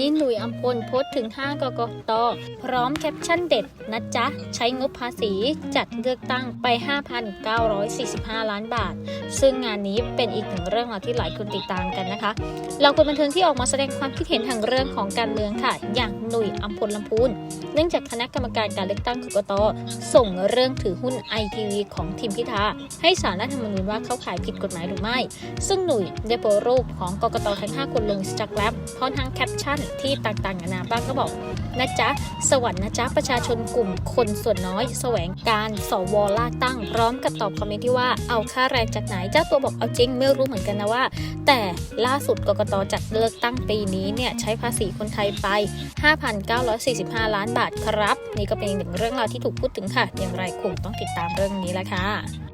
ลโพสต์ถึง 5 กกต พร้อมแคปชั่นเด็ดนะจ๊ะ ใช้งบภาษีจัดเลือกตั้งไป 5,945 ล้านบาท ซึ่งงานนี้เป็นอีกหนึ่งเรื่องราวที่หลายคนติดตามกันนะคะเหล่าคนบันเทิงที่ออกมาแสดงความคิดเห็นทางเรื่องของการเมืองค่ะ อย่างหนุ่ยอัมพลลำพูนเนื่องจากคณะกรรมการการเลือกตั้งกกต ส่งเรื่องถือหุ้นไอทีวีของทีมพิธาให้สารรัฐธรรมนูญว่าเข้าข่ายผิดกฎหมายหรือไม่ ซึ่งหนุ่ยได้โพสรูปของกกตทั้ง 5 คนลงสจักแรมพร้อมทั้งแคปชั่นที่ต่างๆนานาบ้างก็บอกนะจ๊ะ สวรรค์นะจ๊ะ ประชาชนกลุ่มคนส่วนน้อย แสวงการสวล่าตั้ง พร้อมกับตอบคอมเมนต์ที่ว่าเอาค่าแรงจากไหน เจ้าตัวบอกเอาจริงไม่รู้เหมือนกันนะว่า แต่ล่าสุดกกตจัดเลือกตั้งปีนี้เนี่ยใช้ภาษีคนไทยไป 5,945 ล้านบาทครับ นี่ก็เป็นอีกหนึ่งเรื่องราวที่ถูกพูดถึงค่ะอย่างไรคงต้องติดตามเรื่องนี้แหละค่ะ